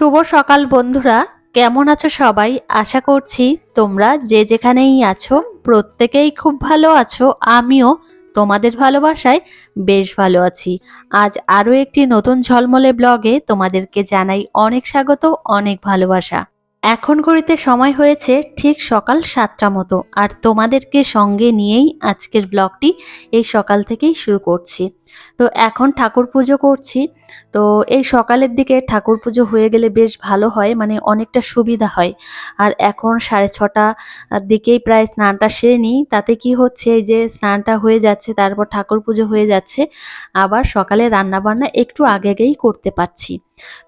শুভ সকাল বন্ধুরা। কেমন আছো সবাই? আশা করছি তোমরা যে যেখানেই আছো, প্রত্যেকেই খুব ভালো আছো। আমিও তোমাদের ভালোবাসায় বেশ ভালো আছি। আজ আরও একটি নতুন ঝলমলে ব্লগে তোমাদেরকে জানাই অনেক স্বাগত, অনেক ভালোবাসা। এখন ঘড়িতে সময় হয়েছে ঠিক সকাল সাতটা মতো। আর তোমাদেরকে সঙ্গে নিয়েই আজকের ব্লগটি এই সকাল থেকেই শুরু করছি। তো এখন ঠাকুর পুজো করছি। তো এই সকালের দিকে ঠাকুর পুজো হয়ে গেলে বেশ ভালো হয় মানে অনেকটা সুবিধা হয়। আর এখন সাড়ে ছটা দিকেই প্রায় স্নানটা সেরে নিই। তাতে কি হচ্ছে, এই যে স্নানটা হয়ে যাচ্ছে, তারপর ঠাকুর পুজো হয়ে যাচ্ছে, আবার সকালে রান্নাবান্না একটু আগে আগেই করতে পারছি।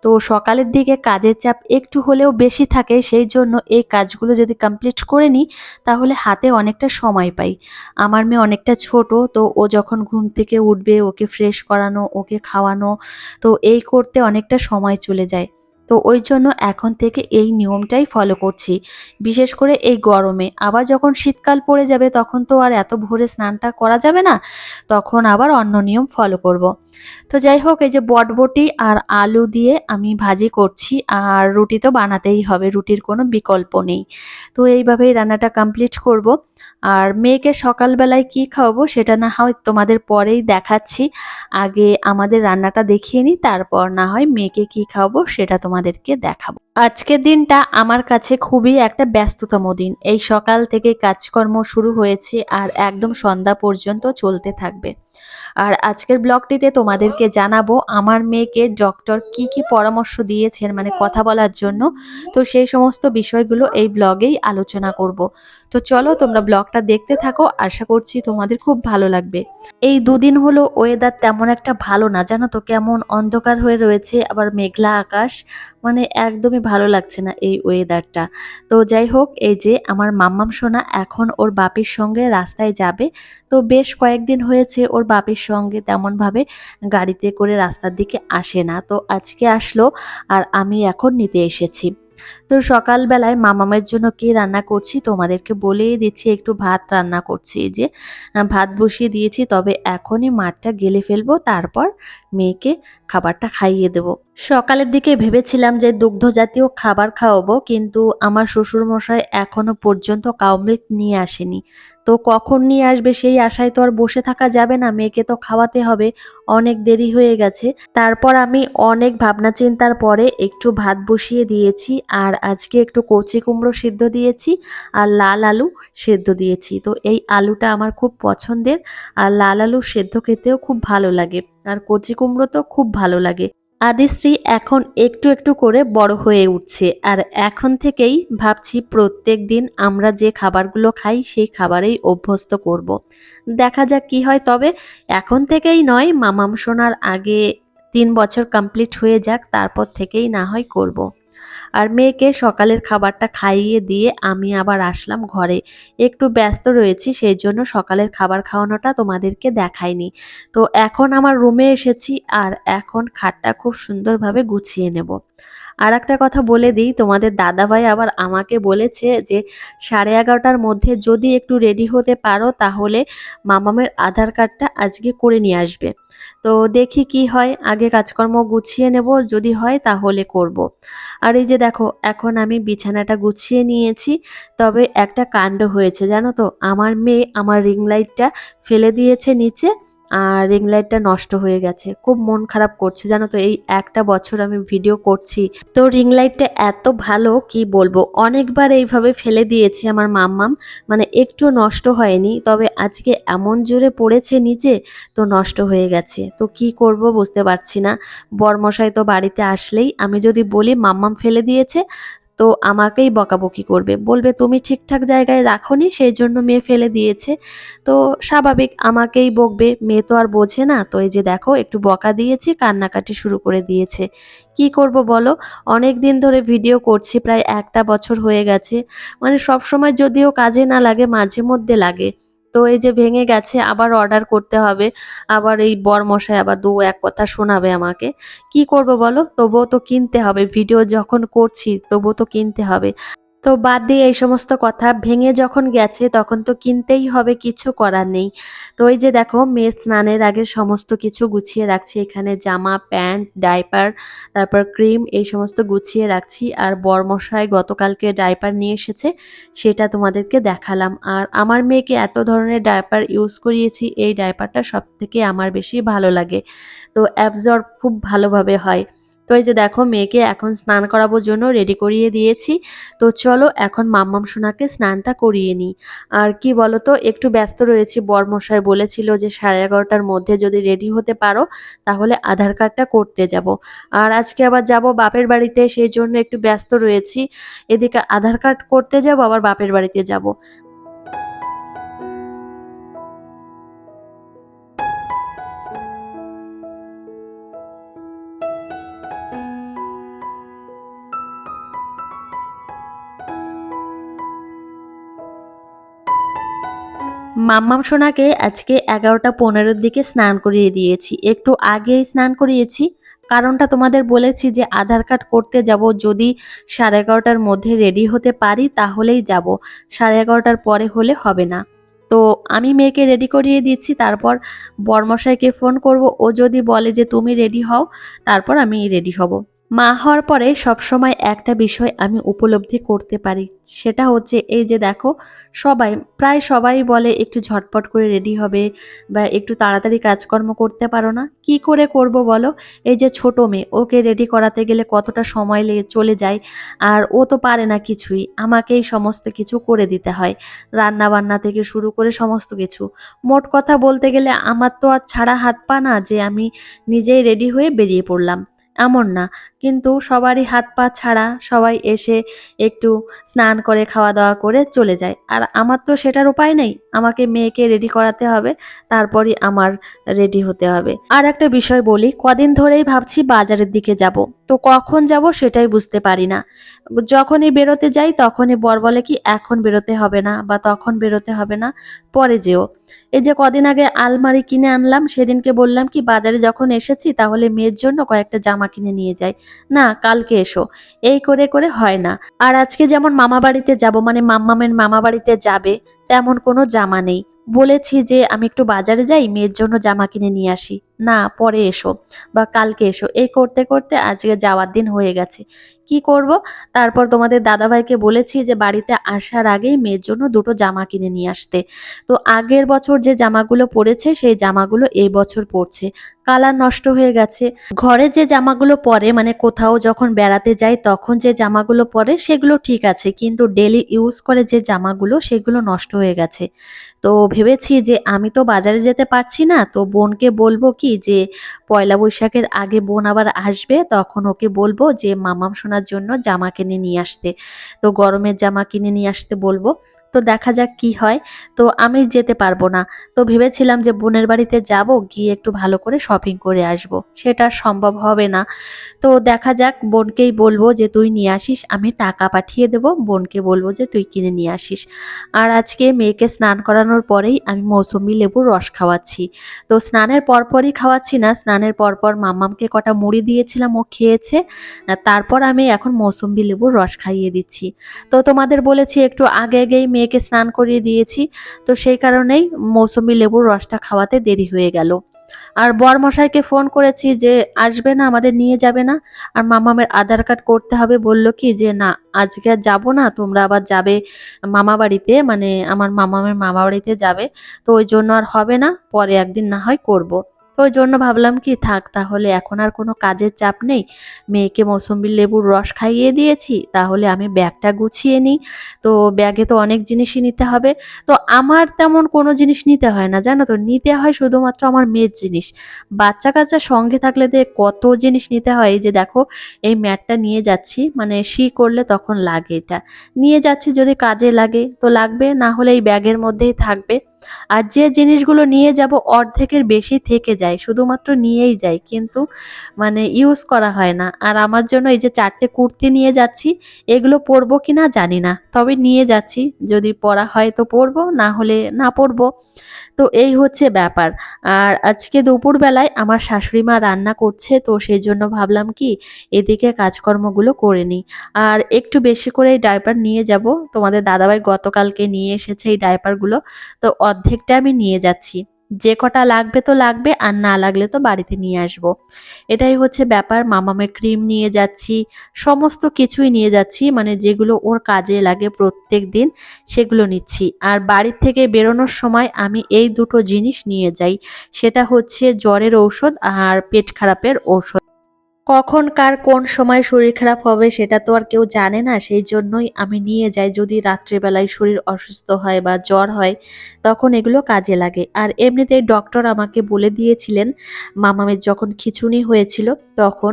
তো সকালের দিকে কাজের চাপ একটু হলেও বেশি থাকে, সেই জন্য এই কাজগুলো যদি কমপ্লিট করে নিই, তাহলে হাতে অনেকটা সময় পাই। আমার মেয়ে অনেকটা ছোট, তো ও যখন ঘুম থেকে উঠবে ওকে ফ্রেশ করানো, ওকে খাওয়ানো। তো এই করতে অনেকটা সময় চলে যায়। তো ওই জন্য এখন থেকে এই নিয়মটাই ফলো করছি। বিশেষ করে এই গরমে। আবার যখন শীতকাল পড়ে যাবে, তখন তো আর এত ভোরে স্নানটা করা যাবে না। তখন আবার অন্য নিয়ম ফলো করব। তো যাই হোক, এই যে বটবটি আর আলু দিয়ে আমি ভাজি করছি। আর রুটি তো বানাতেই হবে, রুটির কোনো বিকল্প নেই। তো এইভাবেই রান্নাটা কমপ্লিট করব। আর মেয়েকে সকালবেলায় কি খাওয়াবো সেটা না হয় তোমাদের পরেই দেখাচ্ছি। আগে আমাদের রান্নাটা দেখিয়ে নিই, তারপর না হয় মেয়েকে কি খাওয়াবো সেটা তোমাদেরকে দেখাবো। আজকের দিনটা আমার কাছে খুবই একটা ব্যস্ততম দিন। এই সকাল থেকে কাজকর্ম শুরু হয়েছে আর একদম সন্ধ্যা পর্যন্ত চলতে থাকবে। আর আজকের ব্লগটিতে তোমাদেরকে জানাব, আমার মেয়েকে ডক্টর কি কি পরামর্শ দিয়েছেন মানে কথা বলার জন্য। তো সেই সমস্ত বিষয়গুলো এই ব্লগেই আলোচনা করব। তো চলো তোমরা ব্লগটা দেখতে থাকো, আশা করছি তোমাদের খুব ভালো লাগবে। এই দুদিন হলো ওয়েদার তেমন একটা ভালো না, জানো তো? কেমন অন্ধকার হয়ে রয়েছে, আবার মেঘলা আকাশ মানে একদমই ভালো লাগছে না এই ওয়েদারটা তো যাই হোক, এই যে আমার মাম্মাম সোনা এখন ওর বাপির সঙ্গে রাস্তায় যাবে। তো বেশ কয়েকদিন হয়েছে ওর বাপির সঙ্গে তেমনভাবে গাড়িতে করে রাস্তার দিকে আসে না। তো আজকে আসলো আর আমি এখন নিতে এসেছি। তো সকালবেলায় মামামের জন্য কি রান্না করছি তোমাদেরকে বলেই দিচ্ছি, একটু ভাত রান্না করছি। যে ভাত বসিয়ে দিয়েছি, তবে এখনই মাঠটা গেলে ফেলব, তারপর মেয়েকে খাবারটা খাইয়ে দেব। সকালের দিকে ভেবেছিলাম যে দুগ্ধ জাতীয় খাবার খাওয়াবো, কিন্তু আমার শ্বশুরমশাই এখনও পর্যন্ত কাউ মিল্ক নিয়ে আসেনি। তো কখন নিয়ে আসবে সেই আশায় তো আর বসে থাকা যাবে না, মেয়েকে তো খাওয়াতে হবে। অনেক দেরি হয়ে গেছে। তারপর আমি অনেক ভাবনা চিন্তার পরে একটু ভাত বসিয়ে দিয়েছি, আর আজকে একটু কচি কুমড়ো সিদ্ধ দিয়েছি, আর লাল আলু সেদ্ধ দিয়েছি। তো এই আলুটা আমার খুব পছন্দের, আর লাল আলু সেদ্ধ খেতেও খুব ভালো লাগে। আর কচি কুমড়ো তো খুব ভালো লাগে আদিশ্রী এখন একটু একটু করে বড় হয়ে উঠছে আর এখন থেকেই ভাবছি প্রত্যেক দিন আমরা যে খাবারগুলো খাই সেই খাবারেই অভ্যস্ত করব। দেখা যাক কি হয়, তবে এখন থেকেই নয়, মামাম শোনার আগে তিন বছর কমপ্লিট হয়ে যাক, তারপর থেকেই না হয় করব। আর মেয়েকে সকালের খাবারটা খাইয়ে দিয়ে আমি আবার আসলাম ঘরে। একটু ব্যস্ত রয়েছি, সেই জন্য সকালের খাবার খাওয়ানোটা তোমাদেরকে দেখাইনি। তো এখন আমার রুমে এসেছি আর এখন খাটটা খুব সুন্দরভাবে গুছিয়ে নেব। আর একটা কথা বলে দিই, তোমাদের দাদাভাই আবার আমাকে বলেছে যে সাড়ে এগারোটার মধ্যে যদি একটু রেডি হতে পারো তাহলে মামামের আধার কার্ডটা আজকে করে নিয়ে আসবে তো দেখি কি হয়, আগে কাজকর্ম গুছিয়ে নেব, যদি হয় তাহলে করব। আর এই যে দেখো, এখন আমি বিছানাটা গুছিয়ে নিয়েছি, তবে একটা কাণ্ড হয়েছে, জানো তো আমার মেয়ে আমার রিং লাইটটা ফেলে দিয়েছে নিচে আর রিং লাইটটা নষ্ট হয়ে গেছে। খুব মন খারাপ করছে, জানো তো, এই একটা বছর আমি ভিডিও করছি। তো রিং লাইটটা এত ভালো, কি বলব? অনেকবার এইভাবে ফেলে দিয়েছি আমার মাম্মাম। মানে একটু নষ্ট হয়নি, তবে আজকে এমন জোরে পড়েছে নিচে, তো নষ্ট হয়ে গেছে। তো কি করব বুঝতে পারছি না। বরমশাই তো বাড়িতে আসলেই, আমি যদি বলি মাম্মাম ফেলে দিয়েছে তো আমাকেই বকাবকি করবে। বলবে, তুমি ঠিকঠাক জায়গায় রাখনি সেই জন্য মেয়ে ফেলে দিয়েছে। তো স্বাভাবিক আমাকেই বকবে। মেয়ে তো আর বোঝে না। তো এই যে দেখো, একটু বকা দিয়েছি, কান্নাকাটি শুরু করে দিয়েছে। কি করব বলো? অনেক দিন ধরে ভিডিও করছি, প্রায় একটা বছর হয়ে গেছে। মানে সব সময় যদিও কাজে না লাগে, মাঝে মধ্যে লাগে। তো এই যে ভেঙে গেছে, আবার অর্ডার করতে হবে। আবার এই বরমশাই আবার দু এক কথা শোনাবে আমাকে। কি করব বলো? তবুও তো কিনতে হবে। ভিডিও যখন করছি, তবুও তো কিনতে হবে। তো বাদ দিয়ে এই সমস্ত কথা ভেঙে যখন গেছে, তখন তো কিনতেই হবে, কিছু করার নেই। তো ওই যে দেখো, মেয়ের স্নানের আগে সমস্ত কিছু গুছিয়ে রাখছি। এখানে জামা, প্যান্ট, ডাইপার, তারপর ক্রিম, এই সমস্ত গুছিয়ে রাখছি। আর বরমশাই গতকালকে ডাইপার নিয়ে এসেছে, সেটা তোমাদেরকে দেখালাম। আর আমার মেয়েকে এত ধরনের ডাইপার ইউজ করিয়েছি, এই ডাইপারটা সব থেকে আমার বেশি ভালো লাগে। তো অ্যাবজর্ব খুব ভালোভাবে হয়। তো এই যে দেখো, মেয়েকে এখন স্নান করাবোর জন্য রেডি করিয়ে দিয়েছি। তো চলো এখন মাম্মাম সোনাকে স্নানটা করিয়ে নিই। আর কি বলো তো একটু ব্যস্ত রয়েছি, বরমশাই বলেছিল যে সাড়ে এগারোটার মধ্যে যদি রেডি হতে পারো, তাহলে আধার কার্ডটা করতে যাব। আর আজকে আবার যাব বাপের বাড়িতে, সেই জন্য একটু ব্যস্ত রয়েছি। এদিকে আধার কার্ড করতে যাব, আবার বাপের বাড়িতে যাব। মাম্মাম সোনাকে আজকে এগারোটা পনেরোর দিকে স্নান করিয়ে দিয়েছি। একটু আগেই স্নান করিয়েছি। কারণটা তোমাদের বলেছি যে আধার কার্ড করতে যাব। যদি সাড়ে এগারোটার মধ্যে রেডি হতে পারি, তাহলেই যাব। সাড়ে এগারোটার পরে হলে হবে না। তো আমি মেয়েকে রেডি করিয়ে দিচ্ছি। তারপর বর্মশাইকে ফোন করব। ও যদি বলে যে, তুমি রেডি হও, তারপর আমি রেডি হব। মা হওয়ার পরে সবসময় একটা বিষয় আমি উপলব্ধি করতে পারি। সেটা হচ্ছে এই যে দেখো, সবাই, প্রায় সবাই বলে একটু ঝটপট করে রেডি হবে বা একটু তাড়াতাড়ি কাজকর্ম করতে পারো না। কি করে করব বলো? এই যে ছোট মেয়ে, ওকে রেডি করাতে গেলে কতটা সময় লেগে চলে যায় আর ও তো পারে না কিছুই। আমাকেই সমস্ত কিছু করে দিতে হয়। রান্না বান্না থেকে শুরু করে সমস্ত কিছু। মোট কথা বলতে গেলে আমার তো আর ছাড়া হাত পা না যে আমি নিজেই রেডি হয়ে বেরিয়ে পড়লাম। এমন না। কিন্তু সবারই হাত পা ছাড়া সবাই এসে একটু স্নান করে খাওয়া দাওয়া করে চলে যায়। আর আমার তো সেটার উপায় নেই। আমাকে মেয়েকে রেডি করাতে হবে, তারপরই আমার রেডি হতে হবে। আর একটা বিষয় বলি, কদিন ধরেই ভাবছি বাজারের দিকে যাব। তো কখন যাব সেটাই বুঝতে পারি না। যখনই বেরোতে যাই তখনই বর বলে কি, এখন বেরোতে হবে না বা তখন বেরোতে হবে না, পরে যেও। এই যে কদিন আগে আলমারি কিনে আনলাম, সেদিনকে বললাম কি, বাজারে যখন এসেছি তাহলে মেয়ের জন্য কয়েকটা জামা কিনে নিয়ে যাই। না, কালকে এসো। এই করে করে হয় না। আর আজকে যেমন মামা বাড়িতে যাব মানে মাম্মামের মামা বাড়িতে যাবে, তেমন কোনো জামা নেই। বলেছি যে আমি একটু বাজারে যাই, মেয়ের জন্য জামা কিনে নিয়ে আসি। না, পরে এসো বা কালকে এসো। এই করতে করতে আজকে যাওয়ার দিন হয়ে গেছে। কি করব? তারপর তোমাদের দাদাভাইকে বলেছি যে, বাড়িতে আসার আগেই মেয়ের জন্য দুটো জামা কিনে নিয়ে আসতে। তো আগের বছর যে জামাগুলো পরেছে, সেই জামাগুলো এই বছর পরছে। কালার নষ্ট হয়ে গেছে। ঘরে যে জামাগুলো পরে মানে কোথাও যখন বেড়াতে যাই, তখন যে জামাগুলো পরে, সেগুলো ঠিক আছে। কিন্তু ডেলি ইউজ করে যে জামাগুলো, সেগুলো নষ্ট হয়ে গেছে। তো ভেবেছি যে, আমি তো বাজারে যেতে পারছি না, তো বোনকে বলব কি যে পয়লা বৈশাখের আগে বোন আবার আসবে, তখন ওকে বলব যে, মামাম শোনার জন্য জামা কিনে নিয়ে আসতে। তো গরমের জামা কিনে নিয়ে আসতে বলব। তো দেখা যাক কি হয়। তো আমি যেতে পারব না। তো ভেবেছিলাম যে বোনের বাড়িতে যাব, গিয়ে একটু ভালো করে শপিং করে আসব। সেটা সম্ভব হবে না। তো দেখা যাক, বোনকেই বলব যে তুই নিয়ে আসিস, আমি টাকা পাঠিয়ে দেবো। বোনকে বলব যে তুই কিনে নিয়ে আসিস। আর আজকে মেয়েকে স্নান করানোর পরেই আমি মৌসুমি লেবুর রস খাওয়াচ্ছি। তো স্নানের পরপরই খাওয়াচ্ছি না, স্নানের পরপর মাম্মামকে কটা মুড়ি দিয়েছিলাম, ও খেয়েছে। তারপর আমি এখন মৌসুম্বি লেবুর রস খাইয়ে দিচ্ছি। তো তোমাদের বলেছি, একটু আগে আগেই মেয়েকে স্নান করিয়ে দিয়েছি, তো সেই কারণেই মৌসুমি লেবুর রসটা খাওয়াতে দেরি হয়ে গেল আর বর মশাইকে ফোন করেছি যে, আসবে না, আমাদের নিয়ে যাবে না আর মামামের আধার কার্ড করতে হবে বলল কি যে, না, আজকে আর যাব না, তোমরা আবার যাবে মামা বাড়িতে মানে আমার মামামের মামা বাড়িতে যাবে, তো ওই জন্য আর হবে না, পরে একদিন না হয় করব। ওই জন্য ভাবলাম কি, থাক তাহলে এখন আর কোনো কাজের চাপ নেই। মেয়েকে মৌসুম্বি লেবুর রস খাইয়ে দিয়েছি, তাহলে আমি ব্যাগটা গুছিয়ে নিই। তো ব্যাগে তো অনেক জিনিসই নিতে হবে। তো আমার তেমন কোনো জিনিস নিতে হয় না, জানো তো? নিতে হয় শুধুমাত্র আমার মেয়ের জিনিস। বাচ্চা কাচ্চা সঙ্গে থাকলে যে কত জিনিস নিতে হয়, এই যে দেখো, এই ম্যাটটা নিয়ে যাচ্ছি মানে শি করলে তখন লাগে এটা। নিয়ে যাচ্ছি যদি কাজে লাগে, তো লাগবে, না হলে এই ব্যাগের মধ্যেই থাকবে। আর যে জিনিসগুলো নিয়ে যাব অর্ধেকের বেশি থেকে যায়, শুধুমাত্র নিয়েই যাই কিন্তু মানে ইউজ করা হয় না। আর আমার জন্য এই যে চারটে কুর্তি নিয়ে যাচ্ছি, এগুলো পরবো কি না জানি না। তবে নিয়ে যাচ্ছি। যদি পরা হয় তো পরবো, না হলে না পরবো। তো এই হচ্ছে ব্যাপার। আর আজকে দুপুরবেলায় আমার শাশুড়ি মা রান্না করছে, তো সেই জন্য ভাবলাম কি এদিকে কাজকর্মগুলো করে নিই। আর একটু বেশি করে এই ডাইপার নিয়ে যাব। তোমাদের দাদাভাই গতকালকে নিয়ে এসেছে এই ডাইপারগুলো। তো অর্ধেকটা আমি নিয়ে যাচ্ছি। যে কটা লাগবে তো লাগবে, আর না লাগলে তো বাড়িতে নিয়ে আসব। এটাই হচ্ছে ব্যাপার মামামে ক্রিম নিয়ে যাচ্ছি, সমস্ত কিছুই নিয়ে যাচ্ছি মানে যেগুলো ওর কাজে লাগে প্রত্যেক দিন, সেগুলো নিচ্ছি আর বাড়ির থেকে বেরোনোর সময় আমি এই দুটো জিনিস নিয়ে যাই, সেটা হচ্ছে জ্বরের ঔষধ আর পেট খারাপের ঔষধ কখন কার কোন সময় শরীর খারাপ হবে সেটা তো আর কেউ জানে না। সেই জন্যই আমি নিয়ে যাই, যদি রাত্রেবেলায় শরীর অসুস্থ হয় বা জ্বর হয়, তখন এগুলো কাজে লাগে। আর এমনিতেই ডক্টর আমাকে বলে দিয়েছিলেন, মামামের যখন খিচুনি হয়েছিল, তখন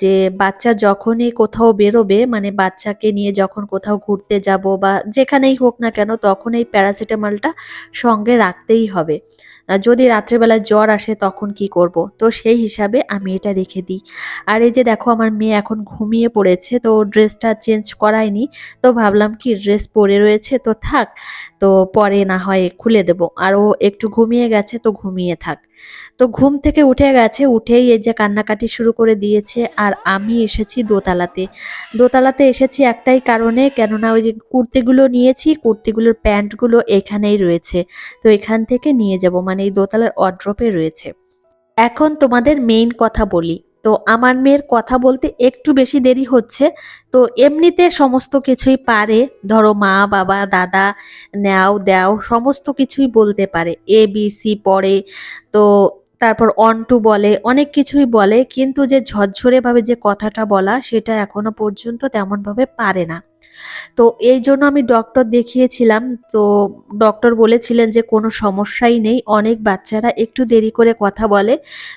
যে বাচ্চা যখনই কোথাও বেরোবে মানে বাচ্চাকে নিয়ে যখন কোথাও ঘুরতে যাব বা যেখানেই হোক না কেন, তখন এই প্যারাসিটামলটা সঙ্গে রাখতেই হবে। যদি রাত্রেবেলা জ্বর আসে তখন কি করব? তো সেই হিসাবে আমি এটা রেখে দিই। আর এই যে দেখো আমার মেয়ে এখন ঘুমিয়ে পড়েছে, তো ড্রেসটা চেঞ্জ করায়নি। তো ভাবলাম কি ড্রেস পরে রয়েছে, তো থাক। তো পরে না হয় খুলে দেব। আর ও একটু ঘুমিয়ে গেছে, তো ঘুমিয়ে থাক। তো ঘুম থেকে উঠে গেছে, উঠেই এই যে কান্নাকাটি শুরু করে দিয়েছে আর আমি এসেছি দোতলাতে। দোতলাতে এসেছি একটাই কারণে, কেননা ওই যে কুর্তিগুলো নিয়েছি, কুর্তিগুলোর প্যান্টগুলো এখানেই রয়েছে। তো এখান থেকে নিয়ে যাব মানে এই দোতলার অড্রপে রয়েছে। এখন তোমাদের মেইন কথা বলি। তো আমার মেয়ের কথা বলতে একটু বেশি দেরি হচ্ছে। তো এমনিতে সমস্ত কিছুই পারে। ধরো মা, বাবা, দাদা, নেও, দেও, সমস্ত কিছুই বলতে পারে। এ বি সি পড়ে, তো তারপর অন টু বলে, অনেক কিছুই বলে, কিন্তু যে ঝরঝরেভাবে যে কথাটা বলা, সেটা এখনও পর্যন্ত তেমনভাবে পারে না। তো এই জন্য আমি ডক্টর দেখিয়েছিলাম। তো ডক্টর বলেছিলেন যে, কোনো সমস্যাই নেই। অনেক বাচ্চারা একটু দেরি করে কথা বলে।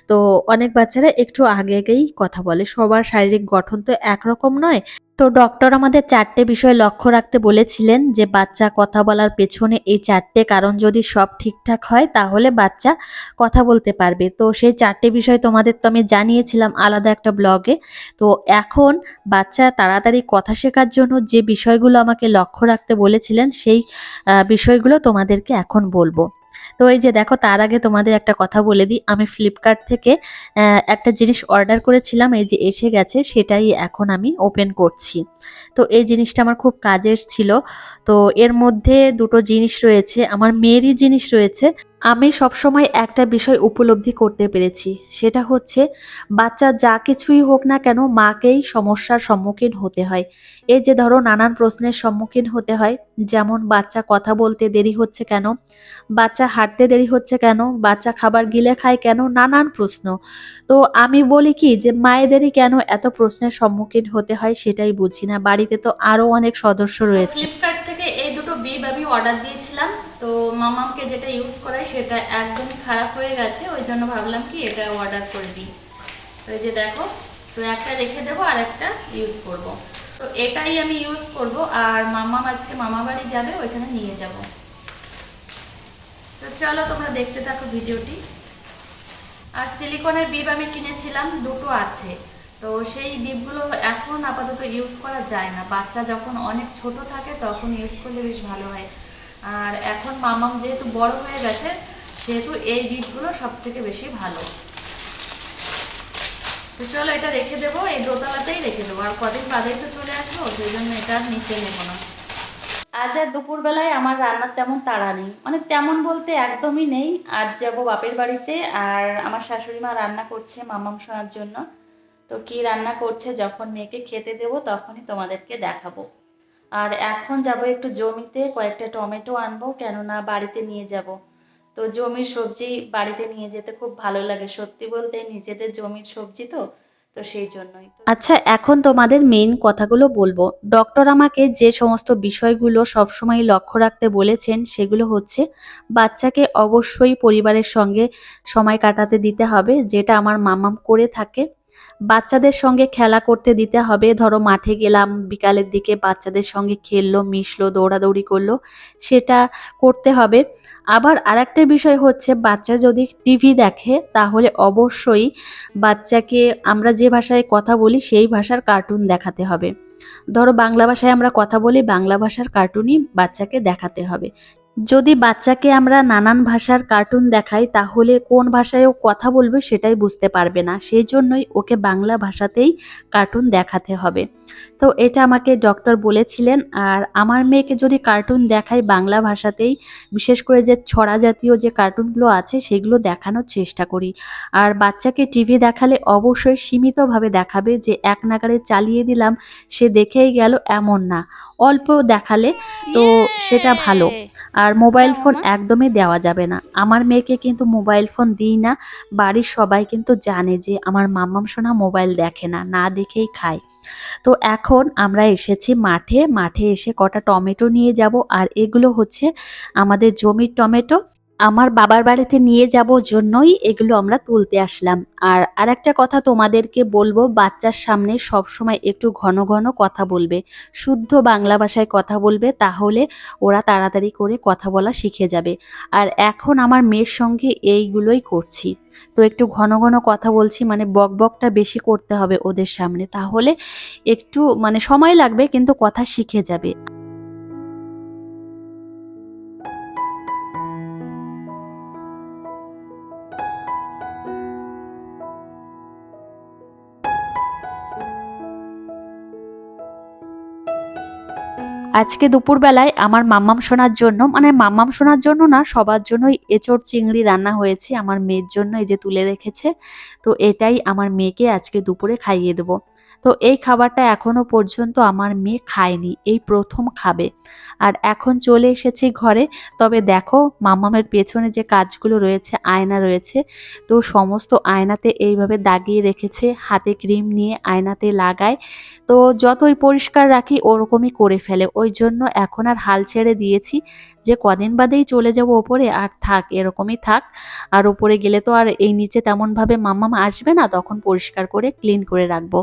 তো অনেক বাচ্চারা একটু আগে আগেই কথা বলে। সবার শারীরিক গঠন তো একরকম নয়। তো ডক্টর আমাদের চারটে বিষয় লক্ষ্য রাখতে বলেছিলেন যে, বাচ্চা কথা বলার পেছনে এই চারটে কারণ যদি সব ঠিকঠাক হয়, তাহলে বাচ্চা কথা বলতে পারবে। তো সেই চারটে বিষয় তোমাদের তো আমি জানিয়েছিলাম আলাদা একটা ব্লগে। তো এখন বাচ্চা তাড়াতাড়ি কথা শেখার জন্য যে বিষয়গুলো আমাকে লক্ষ্য রাখতে বলেছিলেন, সেই বিষয়গুলো তোমাদেরকে এখন বলব। তো এই যে দেখো, তার আগে তোমাদের একটা কথা বলে দিই। আমি ফ্লিপকার্ট থেকে একটা জিনিস অর্ডার করেছিলাম, এই যে এসে গেছে, সেটাই এখন আমি ওপেন করছি। তো এই জিনিসটা আমার খুব কাজের ছিল। তো এর মধ্যে দুটো জিনিস রয়েছে। আমার মেয়েরই জিনিস রয়েছে। আমি সবসময় একটা বিষয় উপলব্ধি করতে পেরেছি, সেটা হচ্ছে বাচ্চা যা কিছুই হোক না কেন মাকেই সমস্যার সম্মুখীন হতে হয়। এই যে ধরো নানান প্রশ্নের সম্মুখীন হতে হয়, যেমন বাচ্চা কথা বলতে দেরি হচ্ছে কেন, বাচ্চা হাঁটতে দেরি হচ্ছে কেন, বাচ্চা খাবার গিলে খায় কেন, নানান প্রশ্ন। তো আমি বলি কি যে মায়েদেরই কেন এত প্রশ্নের সম্মুখীন হতে হয় সেটাই বুঝি না। বাড়িতে তো আরও অনেক সদস্য রয়েছে। ফ্লিপকার্ট থেকে এই দুটো বিব আমি অর্ডার দিয়েছিলাম। তো মামাকে যেটা ইউজ করাই সেটা একদমই খারাপ হয়ে গেছে, ওই জন্য ভাবলাম কি এটা অর্ডার করে দিই। এই যে দেখো, তো একটা রেখে দেবো আর একটা ইউজ করব। তো এটাই আমি ইউজ করব আর মামা আজকে মামা বাড়ি যাবে, ওইখানে নিয়ে যাব। তো চলো তোমরা দেখতে থাকো ভিডিওটি। আর সিলিকনের বিব আমি কিনেছিলাম, দুটো আছে। তো সেই বিবগুলো এখন আপাতত ইউজ করা যায় না। বাচ্চা যখন অনেক ছোট থাকে তখন ইউজ করলে বেশ ভালো হয়। আর এখন মামাম যেহেতু বড় হয়ে গেছে, সেহেতু এই বিবগুলো সব থেকে বেশি ভালো। তো চলো এটা রেখে দেবো, এই দোতলাতেই রেখে দেবো। আর কদিন বাদেই তো চলে আসব সেই জন্য এটা নিচে নেব না। আজ আর দুপুরবেলায় আমার রান্নার তেমন তাড়া নেই। মানে তেমন বলতে একদমই নেই। আজ যাব বাপের বাড়িতে আর আমার শাশুড়ি মা রান্না করছে মামাম শোনার জন্য। তো কি রান্না করছে, যখন মেয়েকে খেতে দেবো তখনই তোমাদেরকে দেখাবো। আর এখন যাব একটু জমিতে, কয়েকটা টমেটো আনব, কেননা বাড়িতে নিয়ে যাব। তো জমির সবজি বাড়িতে নিয়ে যেতে খুব ভালো লাগে। সত্যি বলতে নিজেদের জমির সবজি তো তো সেই জন্যই। আচ্ছা এখন তোমাদের মেইন কথাগুলো বলব। ডক্টর আমাকে যে সমস্ত বিষয়গুলো সবসময় লক্ষ্য রাখতে বলেছেন, সেগুলো হচ্ছে, বাচ্চাকে অবশ্যই পরিবারের সঙ্গে সময় কাটাতে দিতে হবে, যেটা আমার মামাম করে থাকে। বাচ্চাদের সঙ্গে খেলা করতে দিতে হবে। ধরো, মাঠে গেলাম, বিকালের দিকে বাচ্চাদের সঙ্গে খেললো, মিশলো, দৌড়াদৌড়ি করল, সেটা করতে হবে। আবার আরেকটা বিষয় হচ্ছে, বাচ্চা যদি টিভি দেখে, তাহলে অবশ্যই বাচ্চাকে আমরা যে ভাষায় কথা বলি, সেই ভাষার কার্টুন দেখাতে হবে। ধরো, বাংলা ভাষায় আমরা কথা বলি, বাংলা ভাষার কার্টুনই বাচ্চাকে দেখাতে হবে। যদি বাচ্চাকে আমরা নানান ভাষার কার্টুন দেখাই, তাহলে কোন ভাষায় ও কথা বলবে সেটাই বুঝতে পারবে না। সেই জন্যই ওকে বাংলা ভাষাতেই কার্টুন দেখাতে হবে। তো এটা আমাকে ডক্টর বলেছিলেন, আর আমার মেয়েকে যদি কার্টুন দেখাই বাংলা ভাষাতেই, বিশেষ করে যে ছড়া জাতীয় যে কার্টুনগুলো আছে, সেগুলো দেখানোর চেষ্টা করি। আর বাচ্চাকে টিভি দেখালে অবশ্যই সীমিতভাবে দেখাবে যে এক নাগারে চালিয়ে দিলাম, সে দেখেই গেল এমন না। অল্প দেখালে তো সেটা ভালো। আর মোবাইল ফোন একদমই দেওয়া যাবে না। আমার মেয়েকে কিন্তু মোবাইল ফোন দিই না। বাড়ির সবাই কিন্তু জানে যে আমার মাম্মাম সোনা মোবাইল দেখে না না দেখেই খায়। তো এখন আমরা এসেছি মাঠে। মাঠে এসে কটা টমেটো নিয়ে যাব। আর এগুলো হচ্ছে আমাদের জমির টমেটো। আমার বাবার বাড়িতে নিয়ে যাব জন্যই এগুলো আমরা তুলতে আসলাম। আর আরেকটা কথা তোমাদেরকে বলব, বাচ্চার সামনে সব সময় একটু ঘন ঘন কথা বলবে, শুদ্ধ বাংলা ভাষায় কথা বলবে, তাহলে ওরা তাড়াতাড়ি করে কথা বলা শিখে যাবে। আর এখন আমার মেয়ের সঙ্গে এইগুলোই করছি। তো একটু ঘন ঘন কথা বলছি মানে বক বকটা বেশি করতে হবে ওদের সামনে, তাহলে একটু মানে সময় লাগবে, কিন্তু কথা শিখে যাবে। আজকে দুপুরবেলায় আমার মাম্মাম শোনার জন্য মানে মাম্মাম শোনার জন্য না, সবার জন্যই এঁচড় চিংড়ি রান্না হয়েছে, আমার মেয়ের জন্য এই যে তুলে রেখেছে। তো এটাই আমার মেয়েকে আজকে দুপুরে খাইয়ে দেবো। তো এই খাবারটা এখনও পর্যন্ত আমার মেয়ে খায়নি, এই প্রথম খাবে। আর এখন চলে এসেছি ঘরে, তবে দেখো মাম্মামের পেছনে যে কাজগুলো রয়েছে, আয়না রয়েছে, তো সমস্ত আয়নাতে এইভাবে দাগিয়ে রেখেছে, হাতে ক্রিম নিয়ে আয়নাতে লাগায়, তো যতই পরিষ্কার রাখি ওরকমই করে ফেলে। ওই জন্য এখন আর হাল ছেড়ে দিয়েছি যে কদিন বাদেই চলে যাব ওপরে, আর থাক, এরকমই থাক। আর ওপরে গেলে তো আর এই নিচে তেমনভাবে মাম্মাম আসবে না, তখন পরিষ্কার করে ক্লিন করে রাখব।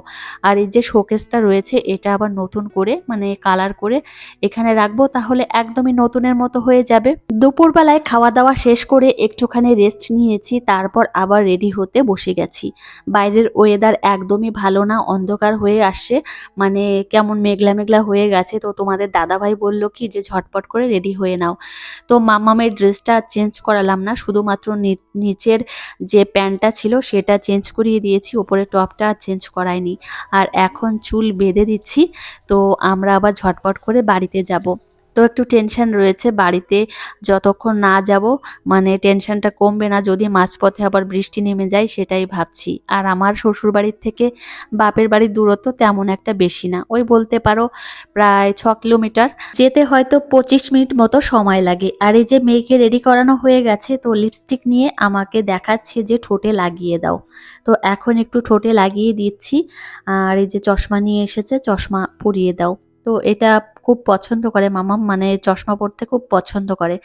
আর এই যে শোকেসটা রয়েছে, এটা আবার নতুন করে মানে কালার করে এখানে রাখব, তাহলে একদমই নতুনের মতো হয়ে যাবে। দুপুরবেলায় খাওয়া দাওয়া শেষ করে একটুখানি রেস্ট নিয়েছি, তারপর আবার রেডি হতে বসে গেছি। বাইরের ওয়েদার একদমই ভালো না, অন্ধকার হয়ে আসছে মানে কেমন মেঘলা মেঘলা হয়ে গেছে। তো তোমাদের দাদাভাই বলল কি যে ঝটপট করে রেডি হয়ে নাও। তো মামামের ড্রেসটা চেঞ্জ করালাম না, শুধুমাত্র নিচের যে প্যান্টটা ছিল, সেটা চেঞ্জ করিয়ে দিয়েছি, ওপরে টপটা চেঞ্জ করাইনি। আর এখন চুল বেঁধে দিচ্ছি তো আমরা আবার ঝটপট করে বাড়িতে যাব। তো একটু টেনশন রয়েছে বাড়িতে। যতক্ষণ না যাব মানে টেনশনটা কমবে না, যদি মাঝপথে আবার বৃষ্টি নেমে যায় সেটাই ভাবছি। আর আমার শ্বশুর বাড়ির থেকে বাপের বাড়ির দূরত্ব তেমন একটা বেশি না। ওই বলতে পারো প্রায় ছ কিলোমিটার। যেতে হয়তো পঁচিশ মিনিট মতো সময় লাগে। আর এই যে মেয়েকে রেডি করানো হয়ে গেছে, তো লিপস্টিক নিয়ে আমাকে দেখাচ্ছে যে ঠোঁটে লাগিয়ে দাও। তো এখন একটু ঠোঁটে লাগিয়ে দিচ্ছি। আর এই যে চশমা নিয়ে এসেছে, চশমা পরিয়ে দাও। তো এটা খুব পছন্দ করে মামাম মানে চশমা পরতে খুব পছন্দ করে।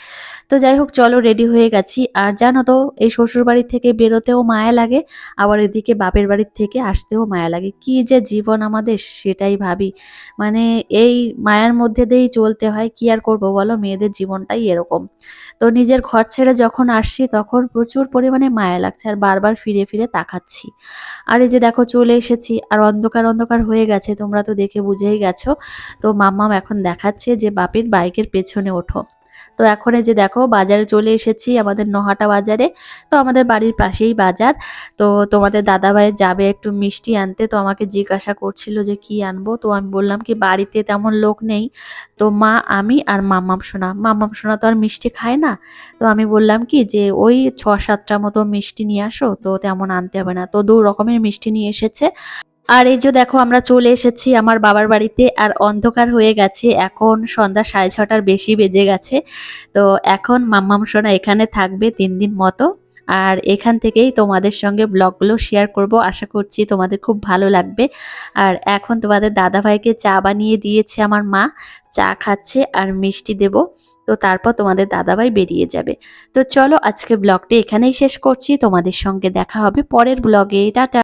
তো যাই হোক, চলো রেডি হয়ে গেছি। আর জানো তো, এই শ্বশুর বাড়ি থেকে বেরোতেও মায়া লাগে, আবার এদিকে বাপের বাড়ির থেকে আসতেও মায়া লাগে। কি যে জীবন আমাদের, সেটাই ভাবি। মানে এই মায়ার মধ্যে দিয়েই চলতে হয়, কি আর করব বলো? মেয়েদের জীবনটাই এরকম। তো নিজের ঘর ছেড়ে যখন আসছি, তখন প্রচুর পরিমাণে মায়া লাগছে আর বারবার ফিরে ফিরে তাকাচ্ছি। আর এই যে দেখো, চলে এসেছি আর অন্ধকার অন্ধকার হয়ে গেছে, তোমরা তো দেখে বুঝেই গেছো। তো মাম্মাম এখন দেখাচ্ছে যে বাপির বাইকের পেছনে ওঠো। তো এখন যে দেখো, বাজারে চলে এসেছি আমাদের নহাটা বাজারে। তো আমাদের বাড়ির পাশেই বাজার। তো তোমাদের দাদাভাই যাবে একটু মিষ্টি আনতে, তো আমাকে জিজ্ঞাসা করছিল যে কি আনব। তো আমি বললাম কি, বাড়িতে তেমন লোক নেই। তো মা, আমি আর মাম্মাম সোনা। মাম্মাম সোনা তো আর মিষ্টি খায় না। তো আমি বললাম কি যে, ওই ছ সাতটা মতো মিষ্টি নিয়ে আসো, তো তেমন আনতে হবে না। তো দু রকমের মিষ্টি নিয়ে এসেছে। আর এই যে দেখো, আমরা চলে এসেছি আমার বাবার বাড়িতে, আর অন্ধকার হয়ে গেছে। এখন সন্ধ্যা সাড়ে ছটার বেশি বেজে গেছে। তো এখন মাম্মাম সোনা এখানে থাকবে তিন দিন মতো। আর এখান থেকেই তোমাদের সঙ্গে ব্লগগুলো শেয়ার করব। আশা করছি তোমাদের খুব ভালো লাগবে। আর এখন তোমাদের দাদাভাইকে চা বানিয়ে দিয়েছে আমার মা। চা খাচ্ছে আর মিষ্টি দেব। তো তারপর তোমাদের দাদাভাই বেরিয়ে যাবে। তো চলো আজকে ব্লগটি এখানেই শেষ করছি। তোমাদের সঙ্গে দেখা হবে পরের ব্লগে। টাটা।